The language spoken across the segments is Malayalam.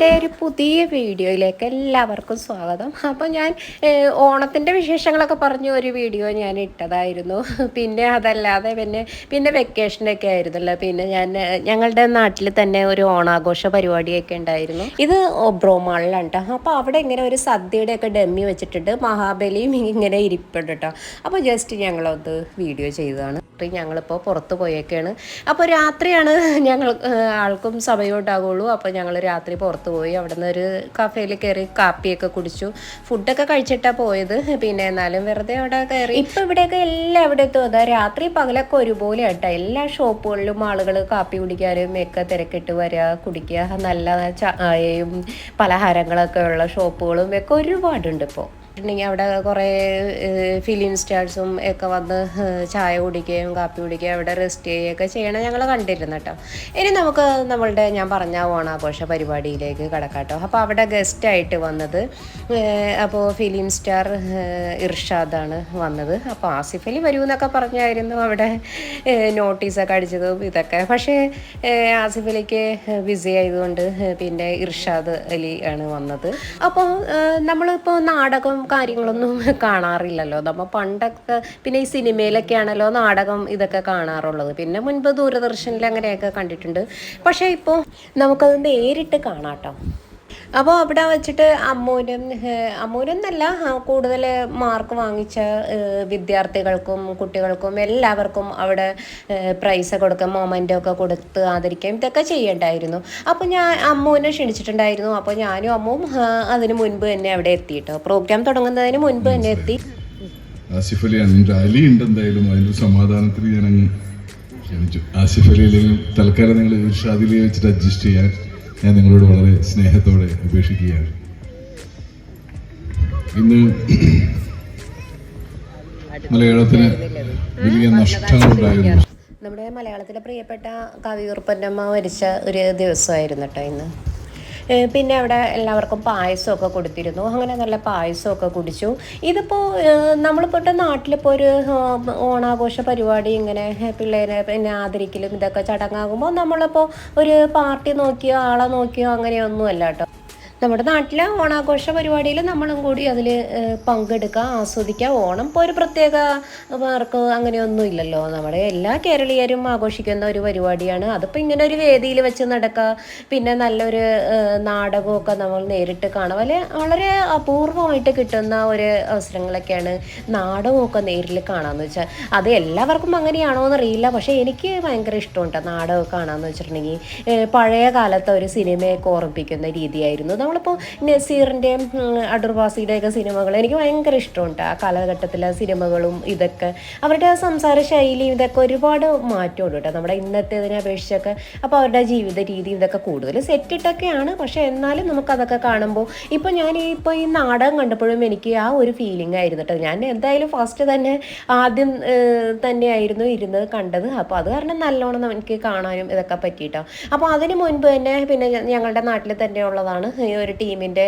എന്റെ ഒരു പുതിയ വീഡിയോയിലേക്ക് എല്ലാവർക്കും സ്വാഗതം. അപ്പോൾ ഞാൻ ഓണത്തിന്റെ വിശേഷങ്ങളൊക്കെ പറഞ്ഞ ഒരു വീഡിയോ ഞാൻ ഇട്ടതായിരുന്നു. പിന്നെ അതല്ലാതെ പിന്നെ പിന്നെ വെക്കേഷനൊക്കെ ആയിരുന്നല്ലോ. പിന്നെ ഞാൻ ഞങ്ങളുടെ നാട്ടിൽ തന്നെ ഒരു ഓണാഘോഷ പരിപാടിയൊക്കെ ഉണ്ടായിരുന്നു. ഇത് ഒബ്രോമാളിലാണ് കേട്ടോ. അപ്പോൾ അവിടെ ഇങ്ങനെ ഒരു സദ്യയുടെ ഒക്കെ ഡമ്മി വെച്ചിട്ടുണ്ട്. മഹാബലിയും ഇങ്ങനെ ഇരിപ്പുണ്ട് കേട്ടോ. അപ്പോൾ ജസ്റ്റ് ഞങ്ങളത് വീഡിയോ ചെയ്തതാണ്. രാത്രി ഞങ്ങളിപ്പോൾ പുറത്ത് പോയേക്കാണ്. അപ്പോൾ രാത്രിയാണ് ഞങ്ങൾ ആൾക്കും സമയം ഉണ്ടാകുള്ളൂ അപ്പോൾ ഞങ്ങൾ രാത്രി പുറത്ത് പോയി അവിടെ നിന്ന് ഒരു കഫേയിൽ കയറി കാപ്പിയൊക്കെ കുടിച്ചു. ഫുഡൊക്കെ കഴിച്ചിട്ടാണ് പോയത്. പിന്നെ എന്നാലും വെറുതെ അവിടെ കയറി ഇപ്പോൾ ഇവിടെയൊക്കെ എല്ലായിടത്തും അതാ രാത്രി പകലൊക്കെ ഒരുപോലെ ആട്ടോ എല്ലാ ഷോപ്പുകളിലും ആളുകൾ കാപ്പി കുടിക്കാനും ഒക്കെ തിരക്കിട്ട് വരിക കുടിക്കുക നല്ല ചായയും പലഹാരങ്ങളൊക്കെ ഉള്ള ഷോപ്പുകളും ഒക്കെ ഒരുപാടുണ്ട് ഇപ്പോൾ ഉണ്ടെങ്കിൽ അവിടെ കുറേ ഫിലിം സ്റ്റാർസും ഒക്കെ വന്ന് ചായ കുടിക്കുകയും കാപ്പി കുടിക്കുകയും അവിടെ റെസ്റ്റ് ചെയ്യുകയൊക്കെ ചെയ്യണം ഞങ്ങൾ കണ്ടിരുന്നു കേട്ടോ. ഇനി നമുക്ക് നമ്മളുടെ ഞാൻ പറഞ്ഞ ഓണാഘോഷ പരിപാടിയിലേക്ക് കടക്കാട്ടോ അപ്പോൾ അവിടെ ഗസ്റ്റായിട്ട് വന്നത് അപ്പോൾ ഫിലിം സ്റ്റാർ ഇർഷാദാണ് വന്നത്. അപ്പോൾ ആസിഫ് അലി വരൂ എന്നൊക്കെ പറഞ്ഞായിരുന്നു അവിടെ നോട്ടീസൊക്കെ അടിച്ചതും ഇതൊക്കെ. പക്ഷേ ആസിഫ് അലിക്ക് ബിസി ആയതുകൊണ്ട് പിന്നെ ഇർഷാദ് അലി ആണ് വന്നത്. അപ്പോൾ നമ്മളിപ്പോൾ നാടകം കാര്യങ്ങളൊന്നും കാണാറില്ലല്ലോ. നമ്മൾ പണ്ടൊക്കെ പിന്നെ ഈ സിനിമയിലൊക്കെ ആണല്ലോ നാടകം ഇതൊക്കെ കാണാറുള്ളത്. പിന്നെ മുൻപ് ദൂരദർശനിൽ അങ്ങനെയൊക്കെ കണ്ടിട്ടുണ്ട്. പക്ഷേ ഇപ്പോൾ നമുക്കത് നേരിട്ട് കാണാം കേട്ടോ അപ്പോൾ അവിടെ വെച്ചിട്ട് അമ്മൂനും ഏഹ്, അമ്മൂനെന്നല്ല കൂടുതൽ മാർക്ക് വാങ്ങിച്ച വിദ്യാർത്ഥികൾക്കും കുട്ടികൾക്കും എല്ലാവർക്കും അവിടെ പ്രൈസ് കൊടുക്കുക മൊമെന്റ് ഒക്കെ കൊടുത്ത് ആദരിക്കുകയും ഇതൊക്കെ ചെയ്യണ്ടായിരുന്നു. അപ്പോൾ ഞാൻ അമ്മൂനെ ക്ഷണിച്ചിട്ടുണ്ടായിരുന്നു. അപ്പോൾ ഞാനും അമ്മും അതിന് മുൻപ് തന്നെ അവിടെ എത്തിയിട്ടോ പ്രോഗ്രാം തുടങ്ങുന്നതിന് മുൻപ് തന്നെ എത്തി. ആസിഫ് അലി അതിന്റെ അലി ഉണ്ട് എന്തായാലും. അതിന്റെ സമാധാനത്തിൽ ഞാൻ ക്ഷണിച്ചു. ആസിഫ് അലി അല്ലെങ്കിൽ തൽക്കാലം നിങ്ങൾ ഇർഷാദിലെ വെച്ചിട്ട് അഡ്ജസ്റ്റ് ചെയ്യാൻ ഞാൻ നിങ്ങളോട് വളരെ സ്നേഹത്തോടെ അപേക്ഷിക്കുകയാണ്. ഇന്ന് മലയാളത്തിന് വലിയ നഷ്ടങ്ങളുണ്ടായിരുന്നു. നമ്മുടെ മലയാളത്തിലെ പ്രിയപ്പെട്ട കവിയൂർപ്പന്നമ്മ മരിച്ച ഒരു ദിവസമായിരുന്നു കേട്ടോ ഇന്ന്. പിന്നെ അവിടെ എല്ലാവർക്കും പായസമൊക്കെ കൊടുത്തിരുന്നു. അങ്ങനെ നല്ല പായസമൊക്കെ കുടിച്ചു. ഇതിപ്പോൾ നമ്മളിപ്പോൾ നാട്ടിലിപ്പോൾ ഒരു ഓണാഘോഷ പരിപാടി ഇങ്ങനെ പിള്ളേരെ പിന്നെ ആദരിക്കലും ഇതൊക്കെ ചടങ്ങാകുമ്പോൾ നമ്മളിപ്പോൾ ഒരു പാർട്ടി നോക്കിയോ ആളെ നോക്കിയോ അങ്ങനെയൊന്നുമല്ല കേട്ടോ. നമ്മുടെ നാട്ടിലെ ഓണാഘോഷ പരിപാടിയിൽ നമ്മളും കൂടി അതിൽ പങ്കെടുക്കുക ആസ്വദിക്കുക ഓണം ഇപ്പോൾ ഒരു പ്രത്യേക മാർക്ക് അങ്ങനെയൊന്നും ഇല്ലല്ലോ. നമ്മുടെ എല്ലാ കേരളീയരും ആഘോഷിക്കുന്ന ഒരു പരിപാടിയാണ്. അതിപ്പോൾ ഇങ്ങനെ ഒരു വേദിയിൽ വെച്ച് നടക്കുക പിന്നെ നല്ലൊരു നാടകമൊക്കെ നമ്മൾ നേരിട്ട് കാണുക. വളരെ അപൂർവമായിട്ട് കിട്ടുന്ന ഒരു അവസരങ്ങളൊക്കെയാണ് നാടകമൊക്കെ നേരിൽ കാണാമെന്ന് വെച്ചാൽ അത് എല്ലാവർക്കും അങ്ങനെയാണോ എന്നറിയില്ല. പക്ഷേ എനിക്ക് ഭയങ്കര ഇഷ്ടമുണ്ട് നാടകം കാണാമെന്ന് വെച്ചിട്ടുണ്ടെങ്കിൽ. പഴയ കാലത്തെ ഒരു സിനിമയൊക്കെ ഓർമ്മിപ്പിക്കുന്ന രീതിയായിരുന്നു. നമ്മളിപ്പോൾ നസീറിന്റെയും അടൂർവാസിയുടെയൊക്കെ സിനിമകൾ എനിക്ക് ഭയങ്കര ഇഷ്ടമുണ്ട്. ആ കാലഘട്ടത്തിലെ സിനിമകളും ഇതൊക്കെ. അവരുടെ ആ സംസാര ശൈലിയും ഇതൊക്കെ ഒരുപാട് മാറ്റമുണ്ട് കേട്ടോ. നമ്മുടെ ഇന്നത്തേതിനെ അപേക്ഷിച്ചൊക്കെ അപ്പോൾ അവരുടെ ജീവിത രീതി ഇതൊക്കെ കൂടുതൽ സെറ്റിട്ടൊക്കെയാണ് പക്ഷേ എന്നാലും നമുക്കതൊക്കെ കാണുമ്പോൾ ഇപ്പോൾ ഞാൻ ഇപ്പോൾ ഈ നാടകം കണ്ടപ്പോഴും എനിക്ക് ആ ഒരു ഫീലിംഗ് ആയിരുന്നു കേട്ടോ. ഞാൻ എന്തായാലും ഫസ്റ്റ് തന്നെ ആദ്യം തന്നെയായിരുന്നു ഇരുന്ന് കണ്ടത്. അപ്പോൾ അത് കാരണം നല്ലോണം എനിക്ക് കാണാനും ഇതൊക്കെ പറ്റിയിട്ടോ. അപ്പോൾ അതിന് മുൻപ് തന്നെ പിന്നെ ഞങ്ങളുടെ നാട്ടിൽ തന്നെ ഉള്ളതാണ് ഒരു ടീമിന്റെ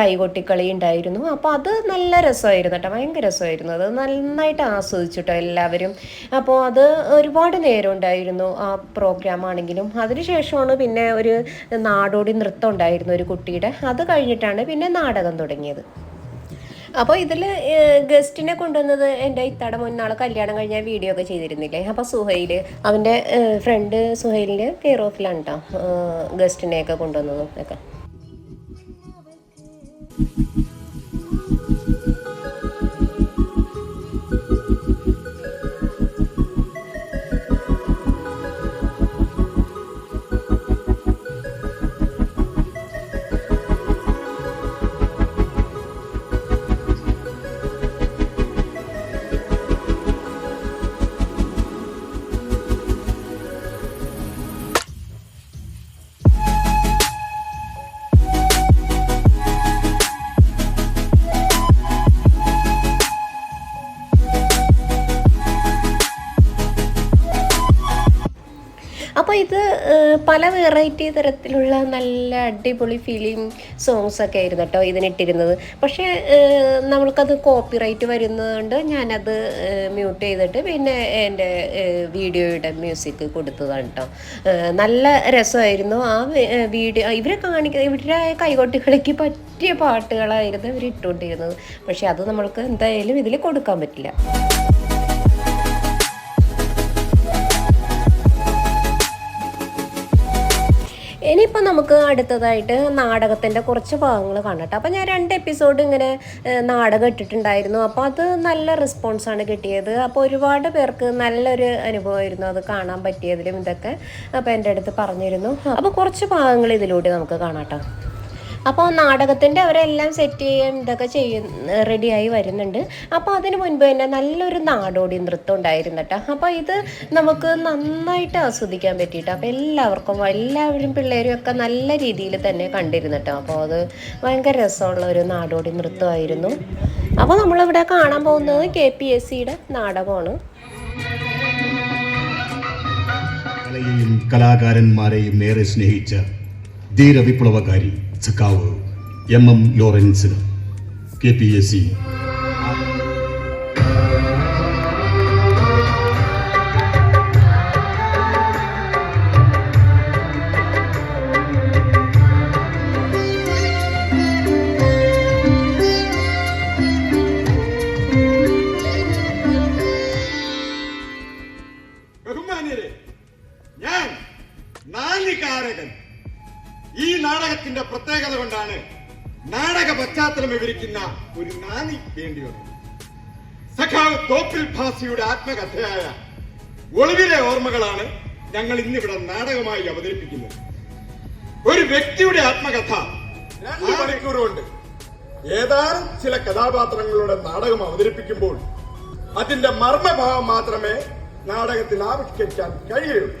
കൈകൊട്ടിക്കളി ഉണ്ടായിരുന്നു. അപ്പോൾ അത് നല്ല രസമായിരുന്നു കേട്ടോ. ഭയങ്കര രസമായിരുന്നു. അത് നന്നായിട്ട് ആസ്വദിച്ചു ആസ്വദിച്ചിട്ടോ എല്ലാവരും. അപ്പോൾ അത് ഒരുപാട് നേരം ഉണ്ടായിരുന്നു ആ പ്രോഗ്രാം ആണെങ്കിലും. അതിനുശേഷമാണ് പിന്നെ ഒരു നാടോടി നൃത്തം ഉണ്ടായിരുന്നു ഒരു കുട്ടിയുടെ. അത് കഴിഞ്ഞിട്ടാണ് പിന്നെ നാടകം തുടങ്ങിയത്. അപ്പോൾ ഇതിൽ ഗസ്റ്റിനെ കൊണ്ടുവന്നത് എന്റെ ഇത്തട മുന്നാൾ കല്യാണം കഴിഞ്ഞ വീഡിയോ ഒക്കെ ചെയ്തിരുന്നില്ലേ? അപ്പോൾ സുഹൈൽ അവന്റെ ഫ്രണ്ട് സുഹൈലിന്റെ കെയർ ഓഫിലാണ് കേട്ടോ ഗസ്റ്റിനെയൊക്കെ കൊണ്ടുവന്നതും ഒക്കെ. Thank you. പല വെറൈറ്റി തരത്തിലുള്ള നല്ല അടിപൊളി ഫിലിം സോങ്സ് ഒക്കെ ആയിരുന്നു കേട്ടോ ഇതിനിട്ടിരുന്നത്. പക്ഷേ നമ്മൾക്കത് കോപ്പിറൈറ്റ് വരുന്നതുകൊണ്ട് ഞാനത് മ്യൂട്ട് ചെയ്തിട്ട് പിന്നെ എന്റെ വീഡിയോയുടെ മ്യൂസിക് കൊടുത്തതാണ് കേട്ടോ നല്ല രസമായിരുന്നു. ആ വീഡിയോ ഇവരെ കാണിക്കുന്ന ഇവരുടെ കൈകൊട്ടികളിക്ക് പറ്റിയ പാട്ടുകളായിരുന്നു ഇവർ ഇട്ടുകൊണ്ടിരുന്നത് പക്ഷേ അത് നമ്മൾക്ക് എന്തായാലും ഇതിൽ കൊടുക്കാൻ പറ്റില്ല. ഇനിയിപ്പോൾ നമുക്ക് അടുത്തതായിട്ട് നാടകത്തിന്റെ കുറച്ച് ഭാഗങ്ങൾ കാണട്ടെ അപ്പോൾ ഞാൻ രണ്ട് എപ്പിസോഡ് ഇങ്ങനെ നാടകം ഇട്ടിട്ടുണ്ടായിരുന്നു. അപ്പോൾ അത് നല്ല റെസ്പോൺസാണ് കിട്ടിയത്. അപ്പോൾ ഒരുപാട് പേർക്ക് നല്ലൊരു അനുഭവമായിരുന്നു അത് കാണാൻ പറ്റിയതിലും ഇതൊക്കെ. അപ്പോൾ എന്റെ അടുത്ത് പറഞ്ഞിരുന്നു. അപ്പോൾ കുറച്ച് ഭാഗങ്ങൾ ഇതിലൂടെ നമുക്ക് കാണാട്ടോ അപ്പോൾ നാടകത്തിന്റെ അവരെല്ലാം സെറ്റ് ചെയ്യുകയും ഇതൊക്കെ ചെയ്യും റെഡിയായി വരുന്നുണ്ട്. അപ്പോൾ അതിന് മുൻപ് തന്നെ നല്ലൊരു നാടോടി നൃത്തം ഉണ്ടായിരുന്നു കേട്ടോ. അപ്പോൾ ഇത് നമുക്ക് നന്നായിട്ട് ആസ്വദിക്കാൻ പറ്റിയിട്ട്. അപ്പോൾ എല്ലാവർക്കും എല്ലാവരും പിള്ളേരും ഒക്കെ നല്ല രീതിയിൽ തന്നെ കണ്ടിരുന്നു കേട്ടോ. അപ്പോൾ അത് ഭയങ്കര രസമുള്ള ഒരു നാടോടി നൃത്തമായിരുന്നു. അപ്പോൾ നമ്മളിവിടെ കാണാൻ പോകുന്നത് കെ പി എസ് സിയുടെ നാടകമാണ്. കലാകാരന്മാരെയും ഏറെ സ്നേഹിച്ച ധീരവിപ്ലവകാരി സഖാവ് M. M. Lawrence K. P. S C. പശ്ചാത്തലം വിവരിക്കുന്ന ഒരു നാണി വേണ്ടി വന്നു സഖാവ് തോപ്പിൽ ഭാസിയുടെ ആത്മകഥയായ ഒളിവിലെ ഓർമ്മകളാണ് ഞങ്ങൾ ഇന്നിവിടെ നാടകമായി അവതരിപ്പിക്കുന്നത്. ഒരു വ്യക്തിയുടെ ആത്മകഥ രണ്ട് മണിക്കൂർ കൊണ്ട് ഏതാനും ചില കഥാപാത്രങ്ങളുടെ നാടകം അവതരിപ്പിക്കുമ്പോൾ അതിന്റെ മർമ്മഭാവം മാത്രമേ നാടകത്തിൽ ആവിഷ്കരിക്കാൻ കഴിയുള്ളൂ.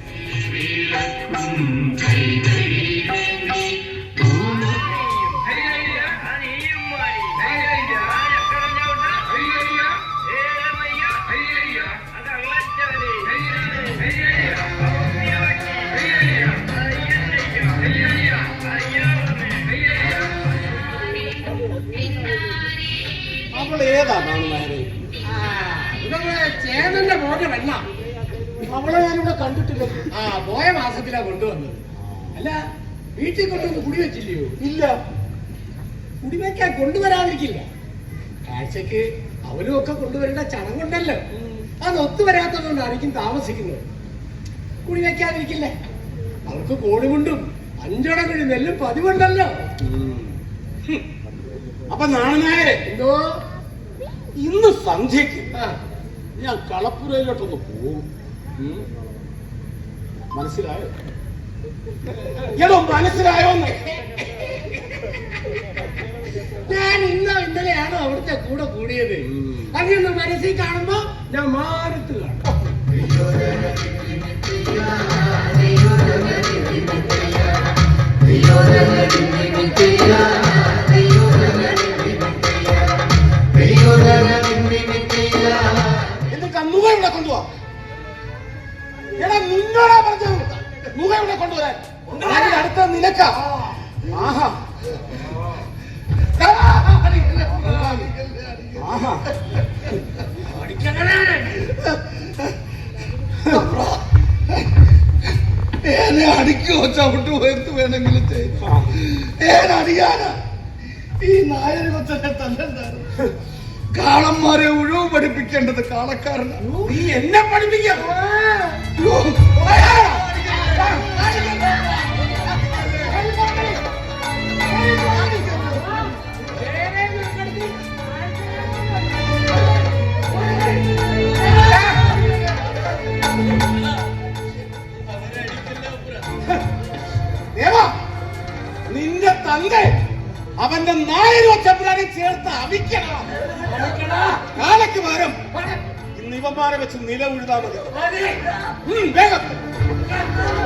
അവൾ ഏതാ കാണുന്നവരെ ഇതൊക്കെ ചേതന്റെ വെണ്ണ അവളെ ഞാനിവിടെ കണ്ടിട്ടില്ല. ആ പോയ മാസത്തിലാ കൊണ്ടുവന്നത്. അല്ല വീട്ടിൽ കൊണ്ടുവന്ന് കുടി വെച്ചില്ലയോ ഇല്ല. കുടിവെക്കാൻ കൊണ്ടുവരാതിരിക്കില്ല. കാഴ്ചക്ക് അവരും ഒക്കെ കൊണ്ടുവരേണ്ട ചടങ്ങുണ്ടല്ലോ അത് ഒത്തുവരാത്തതുകൊണ്ടായിരിക്കും താമസിക്കുന്നത്. കുടിവെക്കാതിരിക്കില്ലേ. അവർക്ക് കോടുകൊണ്ടും അഞ്ചടം കൂടി നെല്ലും പതിവുണ്ടല്ലോ. അപ്പൊ നാണനായരെ എന്തോ ഇന്ന് സന്ധ്യക്ക് ഞാൻ കളപ്പുരയിലോട്ടൊന്ന് പോകും മനസ്സിലായോ? എടോ മനസ്സിലായോന്ന് ഞാൻ ഇന്ന ഇന്നലെയാണോ അവിടുത്തെ കൂടെ കൂടിയത്? അങ്ങനെ മനസ്സിൽ കാണുമ്പോ ഞാൻ മാറത്ത് കാണും. മുഖ ഇവിടെ കൊണ്ടുപോവാ. എടാ നിന്നോടാ പറഞ്ഞത്. മുഖ ഇവിടെ കൊണ്ടുവരാൻ. അടുത്ത നിനക്ക ആഹാ. ആഹാ. എന്നെ അടിക്കോ ചവിട്ടോ എന്ത് വേണമെങ്കിലും ചെയ്യും. ഏനടിയാനാ ഈ നായര് കൊച്ചനെ തന്നെന്താണ് കാളന്മാരെ ഉഴവ് പഠിപ്പിക്കേണ്ടത് കാളക്കാരനാണ് നീ എന്നെ പഠിപ്പിക്കാം. നിന്റെ തങ്ക അവന്റെ നായരോ ഒച്ചപ്പിലാനെ ചേർത്ത് അവിക്കണം? കാലക്ക് പകരം ഇന്ന് ഇവന്മാരെ വെച്ച് നില ഉഴുതാ മതി വേഗം വേഗം.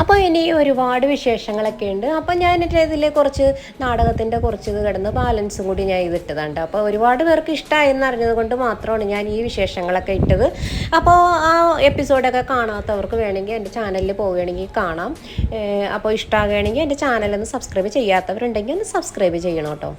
അപ്പോൾ ഇനി ഒരുപാട് വിശേഷങ്ങളൊക്കെ ഉണ്ട്. അപ്പോൾ ഞാൻ ഇതിൽ കുറച്ച് നാടകത്തിന്റെ കുറച്ച് കിടന്ന് ബാലൻസും കൂടി ഞാൻ ഇതിട്ടതുണ്ട് അപ്പോൾ ഒരുപാട് പേർക്ക് ഇഷ്ടമായെന്ന് അറിഞ്ഞത് കൊണ്ട് മാത്രമാണ് ഞാൻ ഈ വിശേഷങ്ങളൊക്കെ ഇട്ടത്. അപ്പോൾ ആ എപ്പിസോഡൊക്കെ കാണാത്തവർക്ക് വേണമെങ്കിൽ എന്റെ ചാനലിൽ പോവുകയാണെങ്കിൽ കാണാം. അപ്പോൾ ഇഷ്ടമാകുകയാണെങ്കിൽ എന്റെ ചാനലൊന്ന് സബ്സ്ക്രൈബ് ചെയ്യാത്തവരുണ്ടെങ്കിൽ ഒന്ന് സബ്സ്ക്രൈബ് ചെയ്യണം കേട്ടോ